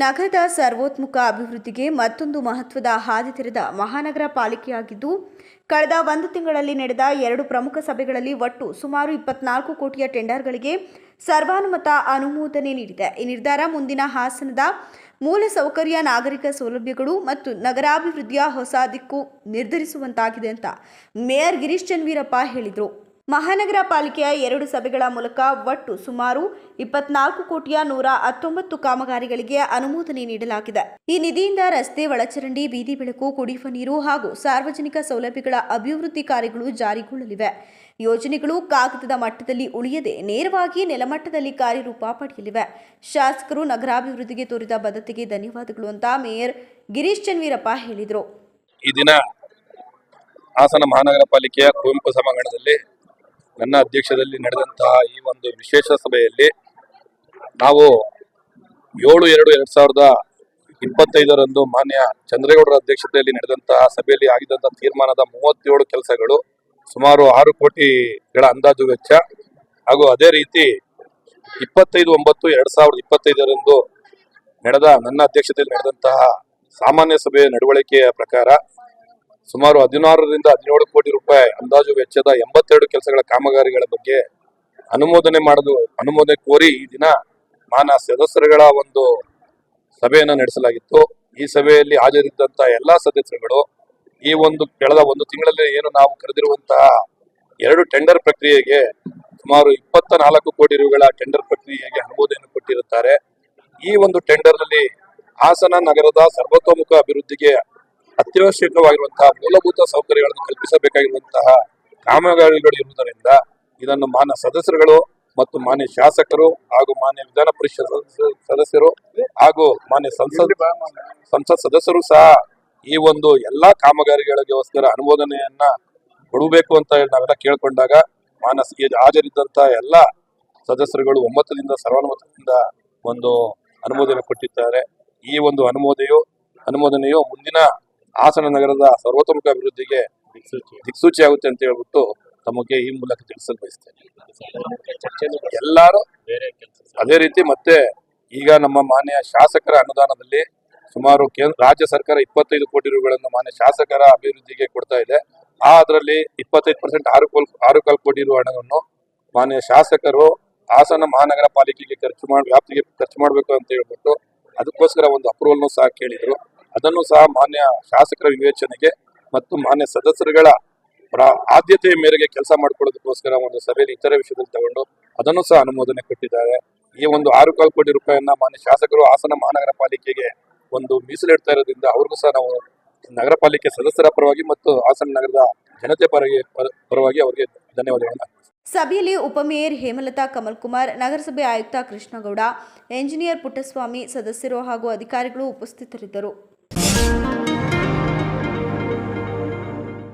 ನಗರದ ಸರ್ವೋತ್ಮುಖ ಅಭಿವೃದ್ಧಿಗೆ ಮತ್ತೊಂದು ಮಹತ್ವದ ಹಾದಿ ತೆರೆದ ಮಹಾನಗರ ಪಾಲಿಕೆಯಾಗಿದ್ದು, ಕಳೆದ ಒಂದು ತಿಂಗಳಲ್ಲಿ ನಡೆದ ಎರಡು ಪ್ರಮುಖ ಸಭೆಗಳಲ್ಲಿ ಒಟ್ಟು ಸುಮಾರು ಇಪ್ಪತ್ನಾಲ್ಕು ಕೋಟಿಯ ಟೆಂಡರ್ಗಳಿಗೆ ಸರ್ವಾನುಮತ ಅನುಮೋದನೆ ನೀಡಿದೆ. ಈ ನಿರ್ಧಾರ ಮುಂದಿನ ಹಾಸನದ ಮೂಲಸೌಕರ್ಯ ನಾಗರಿಕ ಸೌಲಭ್ಯಗಳು ಮತ್ತು ನಗರಾಭಿವೃದ್ಧಿಯ ಹೊಸ ದಿಕ್ಕು ನಿರ್ಧರಿಸುವಂತಾಗಿದೆ ಅಂತ ಮೇಯರ್ ಗಿರೀಶ್ ಚನ್ವೀರಪ್ಪ ಹೇಳಿದರು. ಮಹಾನಗರ ಪಾಲಿಕೆಯ ಎರಡು ಸಭೆಗಳ ಮೂಲಕ ಒಟ್ಟು ಸುಮಾರು ಇಪ್ಪತ್ನಾಲ್ಕು ಕೋಟಿಯ ನೂರ ಹತ್ತೊಂಬತ್ತು ಕಾಮಗಾರಿಗಳಿಗೆ ಅನುಮೋದನೆ ನೀಡಲಾಗಿದೆ. ಈ ನಿಧಿಯಿಂದ ರಸ್ತೆ ಒಳಚರಂಡಿ, ಬೀದಿ ಬೆಳಕು, ಕುಡಿಯುವ ನೀರು ಹಾಗೂ ಸಾರ್ವಜನಿಕ ಸೌಲಭ್ಯಗಳ ಅಭಿವೃದ್ಧಿ ಕಾರ್ಯಗಳು ಜಾರಿಗೊಳ್ಳಲಿವೆ. ಯೋಜನೆಗಳು ಕಾಗದದ ಮಟ್ಟದಲ್ಲಿ ಉಳಿಯದೆ ನೇರವಾಗಿ ನೆಲಮಟ್ಟದಲ್ಲಿ ಕಾರ್ಯರೂಪ ಪಡೆಯಲಿವೆ. ಶಾಸಕರು ನಗರಾಭಿವೃದ್ಧಿಗೆ ತೋರಿದ ಬದ್ಧತೆಗೆ ಧನ್ಯವಾದಗಳು ಅಂತ ಮೇಯರ್ ಗಿರೀಶ್ ಚನ್ವೀರಪ್ಪ ಹೇಳಿದರು. ಈ ದಿನ ಹಾಸನ ಮಹಾನಗರ ಪಾಲಿಕೆಯ ಕುವೆಂಪು ಸಭಾಂಗಣದಲ್ಲಿ ನನ್ನ ಅಧ್ಯಕ್ಷದಲ್ಲಿ ನಡೆದಂತಹ ಈ ಒಂದು ವಿಶೇಷ ಸಭೆಯಲ್ಲಿ ನಾವು ಏಳು ಎರಡು ಎರಡ್ ಸಾವಿರದ ಇಪ್ಪತ್ತೈದರಂದು ಮಾನ್ಯ ಚಂದ್ರೇಗೌಡರ ಅಧ್ಯಕ್ಷತೆಯಲ್ಲಿ ನಡೆದಂತಹ ಸಭೆಯಲ್ಲಿ ಆಗಿದ್ದಂತಹ ತೀರ್ಮಾನದ ಮೂವತ್ತೇಳು ಕೆಲಸಗಳು ಸುಮಾರು ಆರು ಕೋಟಿಗಳ ಅಂದಾಜು ವೆಚ್ಚ. ಹಾಗೂ ಅದೇ ರೀತಿ ಇಪ್ಪತ್ತೈದು ಒಂಬತ್ತು ಎರಡ್ ಸಾವಿರದ ಇಪ್ಪತ್ತೈದರಂದು ನಡೆದ ನನ್ನ ಅಧ್ಯಕ್ಷತೆಯಲ್ಲಿ ನಡೆದಂತಹ ಸಾಮಾನ್ಯ ಸಭೆಯ ನಡವಳಿಕೆಯ ಪ್ರಕಾರ ಸುಮಾರು ಹದಿನಾರರಿಂದ ಹದಿನೇಳು ಕೋಟಿ ರೂಪಾಯಿ ಅಂದಾಜು ವೆಚ್ಚದ ಎಂಬತ್ತೆರಡು ಕೆಲಸಗಳ ಕಾಮಗಾರಿಗಳ ಬಗ್ಗೆ ಅನುಮೋದನೆ ಮಾಡಲು, ಅನುಮೋದನೆ ಕೋರಿ ಈ ದಿನ ಮಾನ ಸದಸ್ಯರುಗಳ ಒಂದು ಸಭೆಯನ್ನು ನಡೆಸಲಾಗಿತ್ತು. ಈ ಸಭೆಯಲ್ಲಿ ಹಾಜರಿದ್ದಂತ ಎಲ್ಲಾ ಸದಸ್ಯರುಗಳು ಈ ಒಂದು ಕಳೆದ ಒಂದು ತಿಂಗಳಲ್ಲಿ ಏನು ನಾವು ಕರೆದಿರುವಂತಹ ಎರಡು ಟೆಂಡರ್ ಪ್ರಕ್ರಿಯೆಗೆ ಸುಮಾರು ಇಪ್ಪತ್ತ ನಾಲ್ಕು ಕೋಟಿ ರೂಗಳ ಟೆಂಡರ್ ಪ್ರಕ್ರಿಯೆಗೆ ಅನುಮೋದನೆ ಕೊಟ್ಟಿರುತ್ತಾರೆ. ಈ ಒಂದು ಟೆಂಡರ್ನಲ್ಲಿ ಹಾಸನ ನಗರದ ಸರ್ವತೋಮುಖ ಅಭಿವೃದ್ಧಿಗೆ ಅತ್ಯವಶ್ಯಕವಾಗಿರುವಂತಹ ಮೂಲಭೂತ ಸೌಕರ್ಯಗಳನ್ನು ಕಲ್ಪಿಸಬೇಕಾಗಿರುವಂತಹ ಕಾಮಗಾರಿಗಳು ಇರುವುದರಿಂದ ಇದನ್ನು ಮಾನ್ಯ ಸದಸ್ಯರುಗಳು ಮತ್ತು ಮಾನ್ಯ ಶಾಸಕರು ಹಾಗೂ ಮಾನ್ಯ ವಿಧಾನ ಪರಿಷತ್ ಸದಸ್ಯರು ಹಾಗೂ ಮಾನ್ಯ ಸಂಸತ್ ಸಂಸತ್ ಸದಸ್ಯರು ಸಹ ಈ ಒಂದು ಎಲ್ಲಾ ಕಾಮಗಾರಿಗಳಿಗೋಸ್ಕರ ಅನುಮೋದನೆಯನ್ನ ಕೊಡಬೇಕು ಅಂತ ಹೇಳಿ ನಾವೆಲ್ಲ ಕೇಳ್ಕೊಂಡಾಗ ಮಾನಸಿಗೆ ಹಾಜರಿದ್ದಂತ ಎಲ್ಲ ಸದಸ್ಯರುಗಳು ಒಮ್ಮತದಿಂದ, ಸರ್ವಾನುಮತದಿಂದ ಒಂದು ಅನುಮೋದನೆ ಕೊಟ್ಟಿದ್ದಾರೆ. ಈ ಒಂದು ಅನುಮೋದೆಯು ಅನುಮೋದನೆಯು ಮುಂದಿನ ಹಾಸನ ನಗರದ ಸರ್ವತೋಮುಖ ಅಭಿವೃದ್ಧಿಗೆ ದಿಕ್ಸೂಚಿ. ಆಗುತ್ತೆ ಅಂತ ಹೇಳ್ಬಿಟ್ಟು ತಮಗೆ ಈ ಮೂಲಕ ತಿಳಿಸಲು ಬಯಸ್ತೇನೆ. ಎಲ್ಲರೂ ಅದೇ ರೀತಿ ಮತ್ತೆ ಈಗ ನಮ್ಮ ಮಾನ್ಯ ಶಾಸಕರ ಅನುದಾನದಲ್ಲಿ ಸುಮಾರು ಕೇಂದ್ರ ರಾಜ್ಯ ಸರ್ಕಾರ ಇಪ್ಪತ್ತೈದು ಕೋಟಿ ರೂಗಳನ್ನು ಮಾನ್ಯ ಶಾಸಕರ ಅಭಿವೃದ್ಧಿಗೆ ಕೊಡ್ತಾ ಇದೆ. ಆ ಅದರಲ್ಲಿ ಇಪ್ಪತ್ತೈದು ಪರ್ಸೆಂಟ್ ಆರು ಕೋಲ್ ಆರು ಕಾಲು ಕೋಟಿ ರೂಪಾಯಿ ಹಣವನ್ನು ಮಾನ್ಯ ಶಾಸಕರು ಹಾಸನ ಮಹಾನಗರ ಪಾಲಿಕೆಗೆ ಖರ್ಚು ಮಾಡಿ ವ್ಯಾಪ್ತಿಗೆ ಖರ್ಚು ಮಾಡಬೇಕು ಅಂತ ಹೇಳ್ಬಿಟ್ಟು ಅದಕ್ಕೋಸ್ಕರ ಒಂದು ಅಪ್ರೂವಲ್ನು ಸಹ ಕೇಳಿದ್ರು. ಅದನ್ನು ಸಹ ಮಾನ್ಯ ಶಾಸಕರ ವಿವೇಚನೆಗೆ ಮತ್ತು ಮಾನ್ಯ ಸದಸ್ಯರುಗಳ ಆದ್ಯತೆಯ ಮೇರೆಗೆ ಕೆಲಸ ಮಾಡ್ಕೊಳ್ಳೋದಕ್ಕೋಸ್ಕರ ಒಂದು ಸಭೆಯಲ್ಲಿ ಇತರ ವಿಷಯದಲ್ಲಿ ತಗೊಂಡು ಅದನ್ನು ಸಹ ಅನುಮೋದನೆ ಕೊಟ್ಟಿದ್ದಾರೆ. ಈ ಒಂದು ಆರು ಕಾಲು ಕೋಟಿ ರೂಪಾಯಿಯನ್ನ ಮಾನ್ಯ ಶಾಸಕರು ಹಾಸನ ಮಹಾನಗರ ಪಾಲಿಕೆಗೆ ಒಂದು ಮೀಸಲಿಡ್ತಾ ಇರೋದ್ರಿಂದ ಅವ್ರಿಗೂ ಸಹ ನಾವು ನಗರ ಪಾಲಿಕೆ ಸದಸ್ಯರ ಪರವಾಗಿ ಮತ್ತು ಹಾಸನ ನಗರದ ಜನತೆ ಪರವಾಗಿ, ಪರ- ಪರವಾಗಿ ಅವರಿಗೆ ಧನ್ಯವಾದಗಳನ್ನು. ಸಭೆಯಲ್ಲಿ ಉಪಮೇಯರ್ ಹೇಮಲತಾ ಕಮಲ್ ಕುಮಾರ್ ನಗರಸಭೆ ಆಯುಕ್ತ ಕೃಷ್ಣಗೌಡ, ಎಂಜಿನಿಯರ್ ಪುಟ್ಟಸ್ವಾಮಿ ಸದಸ್ಯರು ಹಾಗೂ ಅಧಿಕಾರಿಗಳು ಉಪಸ್ಥಿತರಿದ್ದರು.